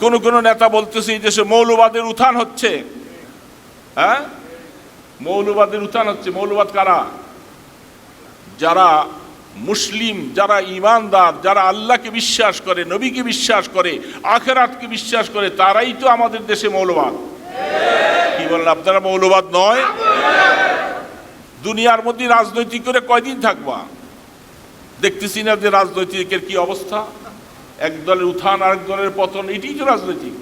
কোন কোন নেতা বলতেছে এই দেশে মৌলবাদের উত্থান হচ্ছে। হ্যাঁ? মৌলবাদের উত্থান হচ্ছে। মৌলবাদ কারা? যারা মুসলিম, যারা ইমানদার, যারা আল্লাহকে বিশ্বাস করে, নবীকে বিশ্বাস করে, আখেরাতকে বিশ্বাস করে, তারাই তো আমাদের দেশে মৌলবাদ। কি বলেন, আপনারা মৌলবাদ নয়? দুনিয়ার মধ্যে রাজনৈতিক করে কয়দিন থাকবা? দেখতেছি না যে রাজনৈতিকের কি অবস্থা। এক দলের উত্থান, আরেক দলের পতন, এটাই তো রাজনৈতিক।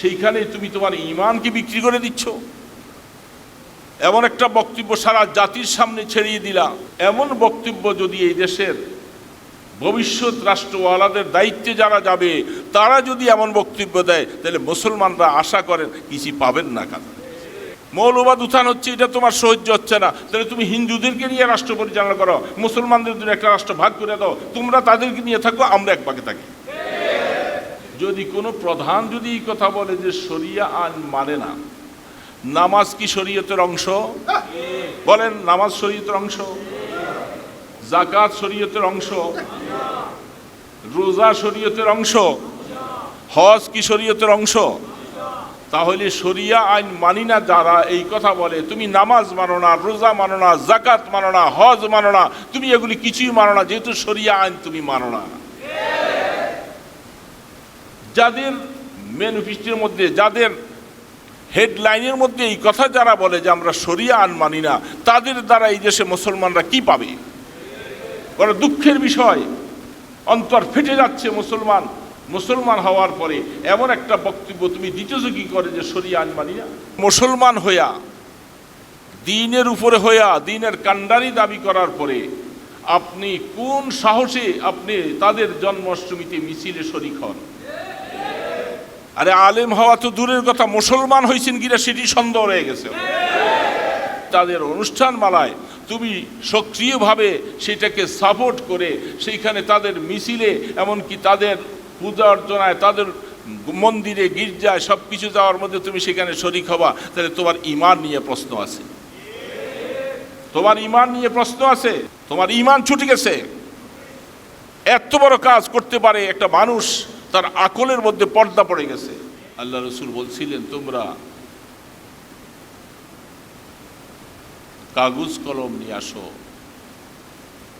সেইখানে তুমি তোমার ইমানকে বিক্রি করে দিচ্ছ। এমন একটা বক্তব্য সারা জাতির সামনে ছেড়িয়ে দিলা এমন বক্তব্য যদি এই দেশের ভবিষ্যৎ রাষ্ট্রওয়ালাদের দায়িত্বে যারা যাবে, তারা যদি এমন বক্তব্য দেয়, তাহলে মুসলমানরা আশা করেন কিছু পাবেন না কাজে মৌলবাদ উত্থান হচ্ছে, এটা তোমার সহ্য হচ্ছে না। তাহলে তুমি হিন্দুদেরকে নিয়ে রাষ্ট্র পরিচালনা করো, মুসলমানদের জন্য একটা রাষ্ট্র ভাগ করে দাও, তোমরা তাদেরকে নিয়ে থাকো, আমরা এক ভাগে থাকি। যদি কোনো প্রধান যদি এই কথা বলে যে শরিয়া আইন মানে না, নামাজ কি শরীয়তের অংশ? বলেন, নামাজ শরীয়তের অংশ? জাকাত শরীয়তের অংশ? রোজা শরীয়তের অংশ? হজ কি শরীয়তের অংশ? তাহলে শরিয়া আইন মানি না যারা এই কথা বলে, তুমি নামাজ মানো না, রোজা মানো না, জাকাত মানো না, হজ মানো না, তুমি এগুলি কিছুই মানো না, যেহেতু শরিয়া আইন তুমি মানো না। যাদের ম্যানিফেস্টোর মধ্যে, যাদের হেডলাইনের মধ্যে এই কথা যারা বলে যে আমরা শরিয়া আন মানি না, তাদের দ্বারা এই দেশে মুসলমানরা কি পাবে? বড় দুঃখের বিষয়। অন্তর ফেটে যাচ্ছে মুসলমান। মুসলমান হওয়ার পরে এমন একটা বক্তব্য তুমি দিতেছ কি করে যে শরিয়া আইন মানি না? মুসলমান হইয়া, দিনের উপরে হইয়া, দিনের কান্ডারি দাবি করার পরে আপনি কোন সাহসে আপনি তাদের জন্মাষ্টমীতে মিছিলে শরিক হন? আরে আলেম হওয়া তো দূরের কথা, মুসলমান হয়েছেন কিনা সেটি সন্দেহ রয়ে গেছে। তাদের অনুষ্ঠান মালায় তুমি সক্রিয়ভাবে সেটাকে সাপোর্ট করে সেইখানে তাদের মিছিলে, এমনকি তাদের পূজা অর্চনায়, তাদের মন্দিরে, গির্জায় সব কিছু যাওয়ার মধ্যে তুমি সেখানে শরিক হবা। তাহলে তোমার ইমান নিয়ে প্রশ্ন আছে। তোমার ইমান নিয়ে প্রশ্ন আছে? তোমার ইমান ছুটে গেছে। এত বড় কাজ করতে পারে একটা মানুষ তার আকলের মধ্যে পর্দা পড়ে গেছে। আল্লাহ রসুল বলছিলেন, তোমরা কাগজ কলম নিয়ে আসো।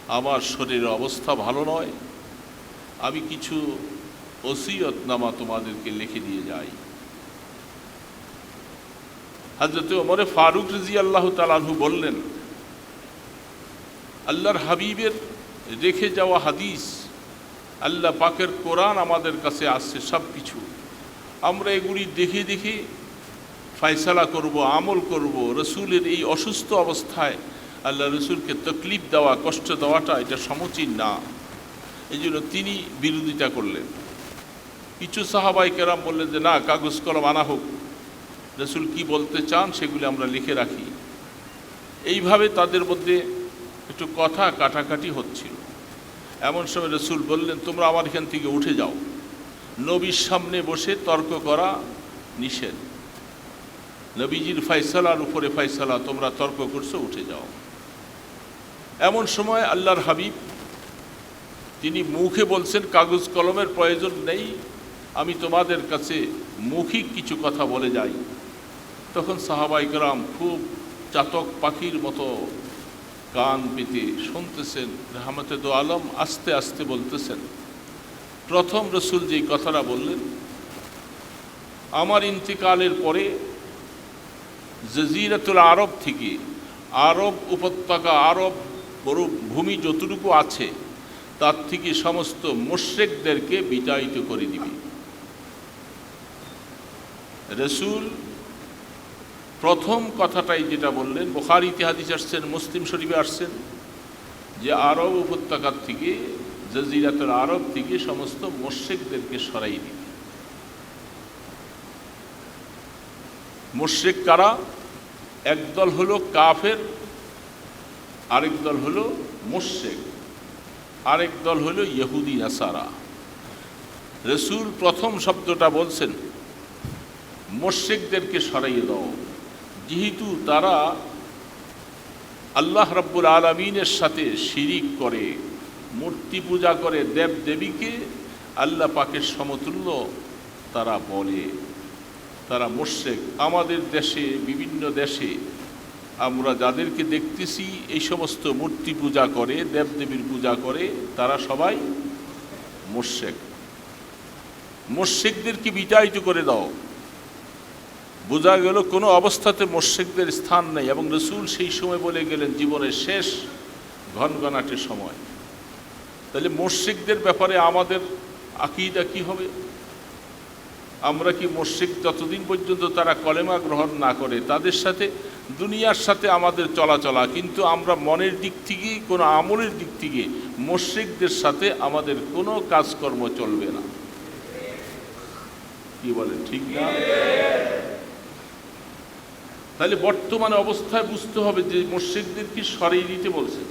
আমার শরীরের অবস্থা ভালো নয়। আমি কিছু ওসিয়তনামা তোমাদেরকে লিখে দিয়ে যাই। হাজরত ওমরে ফারুক রাজি আল্লাহ তালাহু বললেন, আল্লাহর হাবিবের রেখে যাওয়া হাদিস আল্লাহ পাকের কোরআন আমাদের কাছে আসছে, সব কিছু। আমরা এগুলি দেখে দেখে ফায়সালা করব, আমল করব। রসুলের এই অসুস্থ অবস্থায় আল্লাহ রসুলকে তকলিফ দেওয়া, কষ্ট দেওয়াটা এটা সমচীন না। এই জন্য তিনি বিরোধিতা করলেন। কিছু সাহাবাই কেরাম বললেন যে, না, কাগজ কলম আনা হোক। রসুল কি বলতে চান সেগুলি আমরা লিখে রাখি। এইভাবে তাদের মধ্যে একটু কথা কাটাকাটি হচ্ছিল। এমন সময় রসুল বললেন, তোমরা আমার এখান থেকে উঠে যাও। নবীর সামনে বসে তর্ক করা নিষেধ। নবীজির ফাইসালার উপরে ফাইসলা তোমরা তর্ক করছ, উঠে যাও। এমন সময় আল্লাহর হাবিব, তিনি মুখে বলছেন, কাগজ কলমের প্রয়োজন নেই, আমি তোমাদের কাছে মৌখিক কিছু কথা বলে যাই। তখন সাহাবাইকরাম খুব চাতক পাখির মতো কান পেতে শুনতেছেন রহমতে দো আলম আস্তে আস্তে বলতেছেন। প্রথম রসুল যেই কথাটা বললেন, আমার ইন্তিকালের পরে জজিরাতুল আরব থেকে আরব উপত্যকা, আরব বড় ভূমি যতটুকু আছে, তার থেকে সমস্ত মোশ্রেকদেরকে বিতাড়িত করে দিবে। রসুল প্রথম কথাটাই যেটা বললেন, বোখার ইতিহাদিস আসছেন, মুসলিম শরীফে আসছেন, যে আরব উপত্যকার থেকে, জজিরাতুল আরব থেকে সমস্ত মোশ্রেকদেরকে সরাই দিবে মোশ্রেক কারা? একদল হলো কাফের, আরেক দল হলো মোশ্রেক, আরেক দল হলো ইহুদি, নাসারা। রসুল প্রথম শব্দটা বলছেন, মোশ্রেকদেরকে সরাইয়ে দাও। যেহেতু তারা আল্লাহ রব্বুল আলমিনের সাথে শিরিক করে, মূর্তি পূজা করে দেব দেবীকে, আল্লাহ পাকের সমতুল্য তারা বলে। তারা মোর্শেক আমাদের দেশে, বিভিন্ন দেশে আমরা যাদেরকে দেখতেছি, এই সমস্ত মূর্তি পূজা করে দেবদেবীর পূজা করে, তারা সবাই মোর্শেক মোর্শেকদেরকে বিতাড়িত করে দাও। বোঝা গেল কোনো অবস্থাতে মোর্শেকদের স্থান নেই এবং রসুল সেই সময় বলে গেলেন, জীবনের শেষ ঘনঘনাটের সময়। তাহলে মোর্শেকদের ব্যাপারে আমাদের আকিদা কি হবে? আমরা কি মোর্শেক যতদিন পর্যন্ত তারা কলেমা গ্রহণ না করে, তাদের সাথে, দুনিয়ার সাথে আমাদের চলাচলা, কিন্তু আমরা মনের দিক থেকে, কোনো আমলের দিক থেকে মোর্শেকদের সাথে আমাদের কোনো কাজকর্ম চলবে না। কি বলেন, ঠিক না? তাহলে বর্তমানে অবস্থায় বুঝতে হবে যে মসজিদদের কি সরিয়ে দিতে বলছে।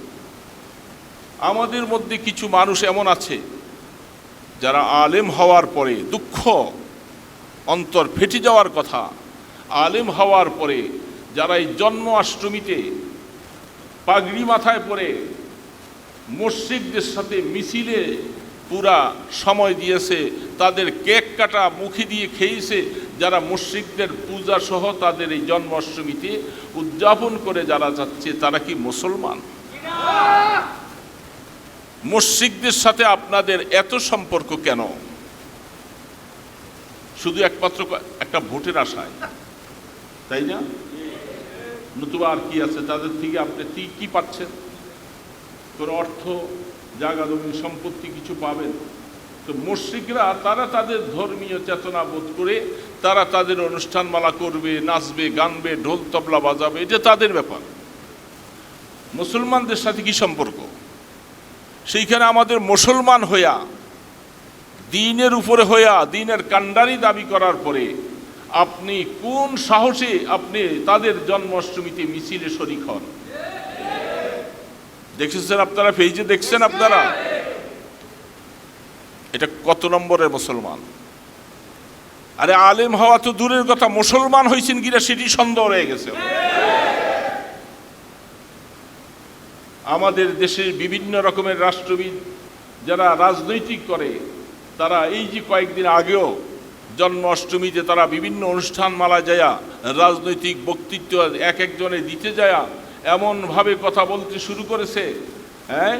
আমাদের মধ্যে কিছু মানুষ এমন আছে, যারা আলেম হওয়ার পরে দুঃখ, অন্তর ফেটে যাওয়ার কথা। আলেম হওয়ার পরে যারা এই জন্ম অষ্টমীতে পাগড়ি মাথায় পরে মসজিদদের সাথে মিছিলে পুরা সময় দিয়েছে, তাদের কেক কাটা মুখে দিয়ে খেয়েছে যারা মসজিদদের পূজা সহ তাদের এই জন্মাষ্টমীতে উদযাপন করে যারা যাচ্ছে, তারা কি মুসলমান? মসজিদদের সাথে আপনাদের এত সম্পর্ক কেন? শুধু একমাত্র একটা ভোটের আশায়, তাই না? নতুবা আর কি আছে? তাদের থেকে আপনি কি কি পাচ্ছেন? কোনো অর্থ, জায়গা, জমি, সম্পত্তি কিছু পাবেন? তো মসজিদরা তারা তাদের ধর্মীয় চেতনা বোধ করে, তারা তাদের অনুষ্ঠানমালা করবে, নাচবে, গানবে, ঢোল তবলা বাজাবে, এটা তাদের ব্যাপার। মুসলমানদের সাথে কি সম্পর্ক? সেইখানে আমাদের মুসলমান হইয়া, দিনের উপরে হইয়া, দিনের কান্ডারি দাবি করার পরে, আপনি কোন সাহসে আপনি তাদের জন্মাষ্টমীতে মিছিলে শরিক হন? দেখেছেন আপনারা? ফেইজে দেখছেন আপনারা? এটা কত নম্বরের মুসলমান? আরে আলেম হওয়া তো দূরের কথা, মুসলমান হয়েছেন কিনা সেটি সন্দেহ রয়ে গেছে। আমাদের দেশের বিভিন্ন রকমের রাষ্ট্রবিদ যারা রাজনৈতিক করে, তারা এই যে কয়েকদিন আগেও জন্মাষ্টমীতে তারা বিভিন্ন অনুষ্ঠান মালা যায়া রাজনৈতিক বক্তৃত্ব এক একজনে দিতে যায়া এমনভাবে কথা বলতে শুরু করেছে হ্যাঁ?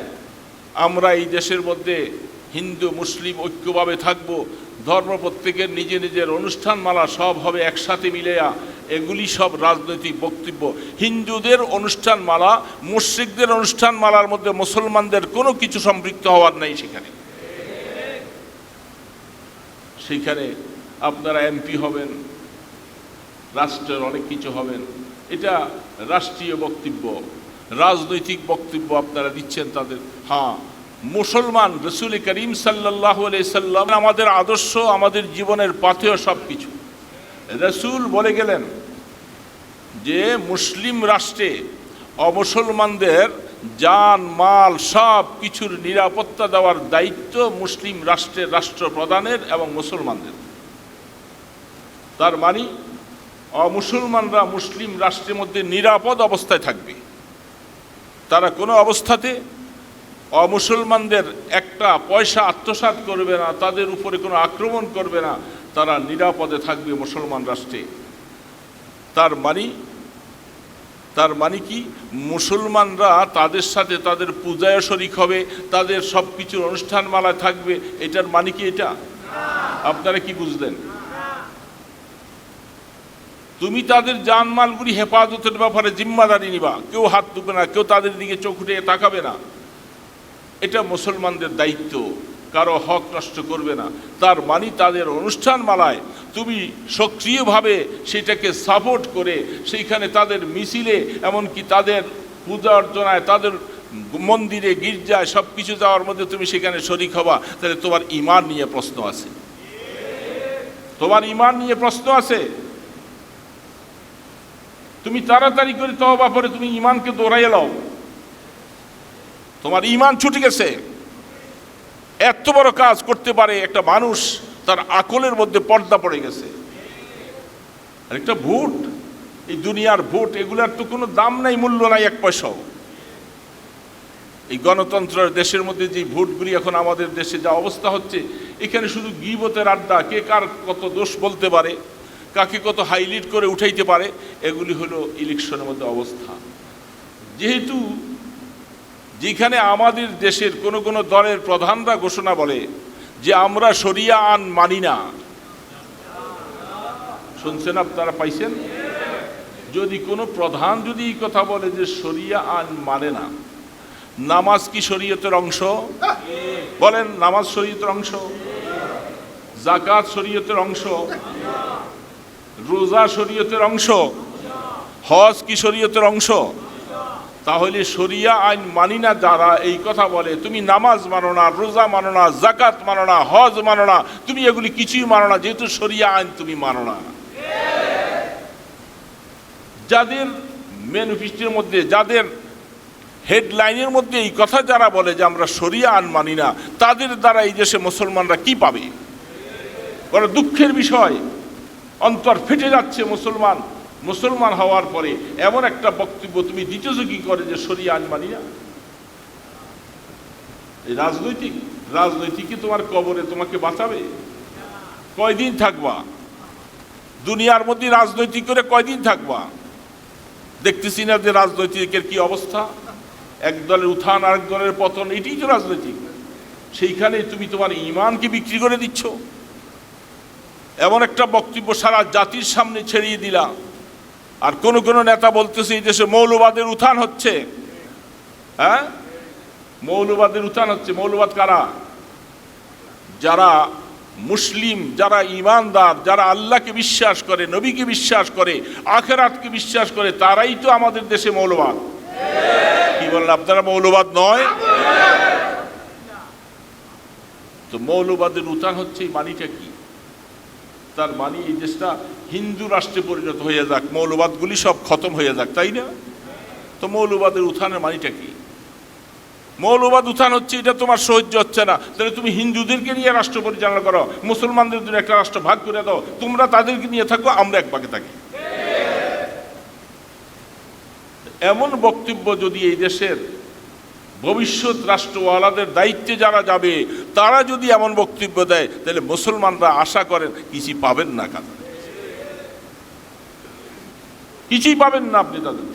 আমরা এই দেশের মধ্যে হিন্দু, মুসলিম ঐক্যভাবে থাকব, ধর্ম প্রত্যেকের নিজে নিজের অনুষ্ঠানমালা সব হবে একসাথে মিলেয়া এগুলি সব রাজনৈতিক বক্তব্য। হিন্দুদের অনুষ্ঠানমালা, মুশ্রিকদের অনুষ্ঠানমালার মধ্যে মুসলমানদের কোনো কিছু সম্পৃক্ত হওয়ার নাই সেখানে। সেখানে আপনারা এমপি হবেন, রাষ্ট্রের অনেক কিছু হবেন। এটা রাষ্ট্রীয় বক্তব্য। রাজনৈতিক বক্তব্য আপনারা দিচ্ছেন তাদের। হ্যাঁ মুসলমান রসুল করিম সাল্লাহ সাল্লাম আমাদের আদর্শ, আমাদের জীবনের পাথেয় সব কিছু রসুল বলে গেলেন যে, মুসলিম রাষ্ট্রে অমুসলমানদের যান মাল সব কিছুর নিরাপত্তা দেওয়ার দায়িত্ব মুসলিম রাষ্ট্রের রাষ্ট্রপ্রধানের এবং মুসলমানদের। তার মানে অমুসলমানরা মুসলিম রাষ্ট্রের মধ্যে নিরাপদ অবস্থায় থাকবে। তারা কোনো অবস্থাতে অমুসলমানদের একটা পয়সা আত্মসাৎ করবে না, তাদের উপরে কোনো আক্রমণ করবে না, তারা নিরাপদে থাকবে মুসলমান রাষ্ট্রে। তার মানে তার মানে কি? মুসলমানরা তাদের সাথে তাদের পূজায় শরিক হবে, তাদের সব কিছুর অনুষ্ঠানমালায় থাকবে, এটার মানে কি এটা? আপনারা কি বুঝলেন? তুমি তাদের জানমালগুলি হেফাজতের ব্যাপারে জিম্মাদারি নিবা, কেউ হাত তুলবে না, কেউ তাদের দিকে চোখ উঠে তাকাবে না। এটা মুসলমানদের দায়িত্ব। কারও হক নষ্ট করবে না। তার মানে তাদের অনুষ্ঠান মালায় তুমি সক্রিয়ভাবে সেটাকে সাপোর্ট করে সেইখানে তাদের মিছিলে, এমনকি তাদের পূজা অর্চনায়, তাদের মন্দিরে, গির্জায় সব কিছু যাওয়ার মধ্যে তুমি সেখানে শরিক হবা। তাহলে তোমার ইমান নিয়ে প্রশ্ন আছে। তোমার ইমান নিয়ে প্রশ্ন আছে। তুমি তাড়াতাড়ি করে তবা পরে তুমি ইমানকে দৌড়াইয়ে লাও। তোমার ইমান ছুটে গেছে। এত বড় কাজ করতে পারে একটা মানুষ, তার আকলের মধ্যে পর্দা পড়ে গেছে। আর একটা ভোট এই দুনিয়ার ভোট এগুলার তো কোনো দাম নাই, মূল্য নাই, এক পয়সাও। এই গণতন্ত্রের দেশের মধ্যে যে ভোটগুলি এখন আমাদের দেশে যা অবস্থা হচ্ছে, এখানে শুধু গিবতের আড্ডা, কে কার কত দোষ বলতে পারে, কাকে কত হাইলাইট করে উঠাইতে পারে, এগুলি হলো ইলেকশনের মধ্যে অবস্থা। যেহেতু যেখানে আমাদের দেশের কোনো কোনো দলের প্রধানরা ঘোষণা বলে যে আমরা সরিয়া আন মানি না। শুনছেন আপনারা, পাইছেন? যদি কোনো প্রধান যদি এই কথা বলে যে সরিয়া আন মানে না, নামাজ কি শরীয়তের অংশ? বলেন, নামাজ শরীয়তের অংশ? জাকাত শরীয়তের অংশ? রোজা শরীয়তের অংশ? হজ কি শরীয়তের অংশ? তাহলে শরিয়া আইন মানি না যারা, এই কথা বলে, তুমি নামাজ মানো না, রোজা মানো না জাকাত মানো না, হজ মানো না, তুমি এগুলি কিছুই মানো না, যেহেতু শরিয়া আইন তুমি মানো না। যাদের ম্যানিফেস্টোর মধ্যে, যাদের হেডলাইনের মধ্যে এই কথা যারা বলে যে আমরা শরিয়া আইন মানি না, তাদের দ্বারা এই দেশে মুসলমানরা কি পাবে? বড় দুঃখের বিষয়, অন্তর ফেটে যাচ্ছে মুসলমান। মুসলমান হওয়ার পরে এমন একটা বক্তব্য তুমি দিতেছো কি করে যে শরিয়া আইন মানি না? এই রাজনৈতিক, রাজনৈতিকই তোমার কবরে তোমাকে বাঁচাবে। কয়দিন থাকবা? দুনিয়ার মধ্যে রাজনৈতিক করে কয়দিন থাকবা? দেখতেছি না যে রাজনৈতিকের কি অবস্থা। এক দলের উত্থান, আরেক দলের পতন, এটাই তো রাজনৈতিক। সেইখানে তুমি তোমার ইমানকে বিক্রি করে দিচ্ছ। এমন একটা বক্তব্য সারা জাতির সামনে ছেড়িয়ে দিলা আর কোন কোন নেতা বলতেছে এই দেশে মৌলবাদের উত্থান হচ্ছে। হ্যাঁ? মৌলবাদের উত্থান হচ্ছে। মৌলবাদ কারা? যারা মুসলিম, যারা ইমানদার, যারা আল্লাহকে বিশ্বাস করে, নবীকে বিশ্বাস করে, আখেরাতকে বিশ্বাস করে, তারাই তো আমাদের দেশে মৌলবাদ। কি বলেন, আপনারা মৌলবাদ নয়? তো মৌলবাদের উত্থান হচ্ছে এই মানিটা কি? তার মানে এই দেশটা হিন্দু রাষ্ট্রে পরিণত হয়ে যাক, মৌলবাদগুলি সব খতম হয়ে যাক, তাই না? তো মৌলবাদের উত্থানের মানিটা কি? মৌলবাদ উত্থান হচ্ছে এটা তোমার সহ্য হচ্ছে না। তাহলে তুমি হিন্দুদেরকে নিয়ে রাষ্ট্র পরিচালনা করো, মুসলমানদের জন্য একটা রাষ্ট্র ভাগ করে দাও, তোমরা তাদেরকে নিয়ে থাকো, আমরা এক ভাগে থাকি। এমন বক্তব্য যদি এই দেশের ভবিষ্যৎ রাষ্ট্রওয়ালাদের দায়িত্বে যারা যাবে, তারা যদি এমন বক্তব্য দেয়, তাহলে মুসলমানরা আশা করেন কিছুই পাবেন না কাজে কিছুই পাবেন না আপনি তাদের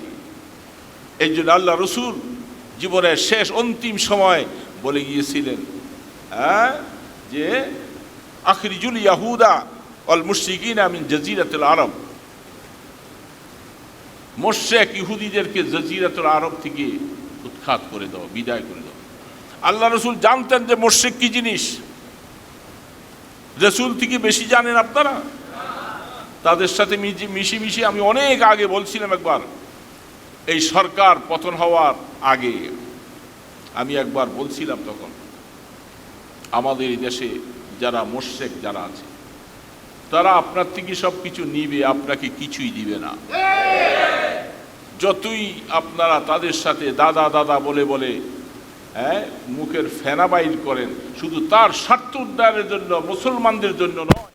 এই জন্য আল্লাহ রসুল জীবনের শেষ অন্তিম সময় বলে গিয়েছিলেন হ্যাঁ যে, আখরিজুল ইয়াহুদা অল মুশরিকিন আমিন জাজিরাতুল আরব। মোশেক ইহুদিদেরকে জাজিরাতুল আরব থেকে উৎখাত করে দাও, বিদায় করে দাও। আল্লাহ রসুল জানতেন যে মোশেক কি জিনিস? রসুল থেকে বেশি জানেন আপনারা? তাদের সাথে মিশি মিশি আমি অনেক আগে বলছিলাম একবার, এই সরকার পতন হওয়ার আগে। আমি একবার বলছিলাম তখন, আমাদের এই দেশে যারা মোশেক যারা আছে, তারা আপনার থেকে সব কিছু নিবে, আপনাকে কিছুই দিবে না। যতই আপনারা তাদের সাথে দাদা দাদা বলে বলে হ্যাঁ মুখের ফেনা বাইর করেন, শুধু তার স্বার্থ উদ্ধারের জন্য, মুসলমানদের জন্য নয়।